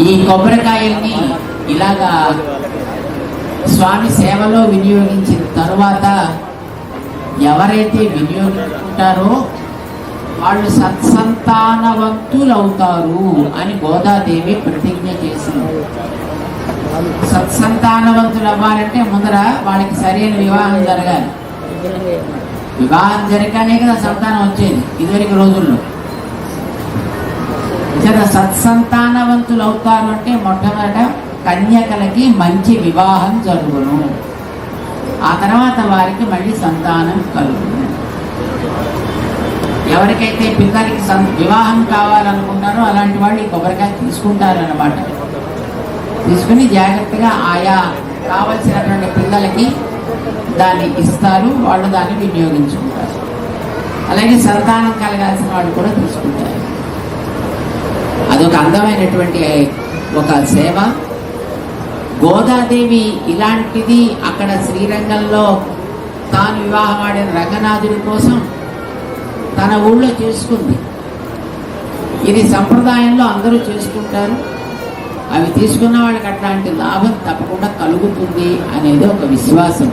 ఈ కొబ్బరికాయల్ని ఇలాగా స్వామి సేవలో వినియోగించిన తరువాత ఎవరైతే వినియోగించుకుంటారో వాళ్ళు సత్సంతానవంతులవుతారు అని గోదాదేవి ప్రతిజ్ఞ చేసింది. సత్సంతానవంతులు అవ్వాలంటే ముందర వాళ్ళకి సరైన వివాహం జరగాలి. వివాహం జరగానే కదా సంతానం వచ్చేది. ఇదివరకు రోజుల్లో. కదా సత్సంతానవంతులు అవుతారు అంటే మొట్టమొదట కన్యకలకి మంచి వివాహం జరుగును. ఆ తర్వాత వారికి మళ్ళీ సంతానం కలుగును. ఎవరికైతే పిల్లలకి సం వివాహం కావాలనుకుంటారో అలాంటి వాళ్ళు ఈ కొబ్బరికాయ తీసుకుంటారనమాట తీసుకుని జాగ్రత్తగా ఆయా కావలసినటువంటి పిల్లలకి దాన్ని ఇస్తారు వాళ్ళు దాన్ని వినియోగించుకుంటారు. అలాగే సంతానం కలగాల్సిన వాళ్ళు కూడా తీసుకుంటారు. అదొక అందమైనటువంటి ఒక సేవ. గోదాదేవి ఇలాంటిది అక్కడ శ్రీరంగంలో తాను వివాహమాడిన రంగనాథుడి కోసం తన ఊళ్ళో చేసుకుంది. ఇది సంప్రదాయంలో అందరూ చేసుకుంటారు. అవి తీసుకున్న వాళ్ళకి అట్లాంటి లాభం తప్పకుండా కలుగుతుంది అనేది ఒక విశ్వాసం.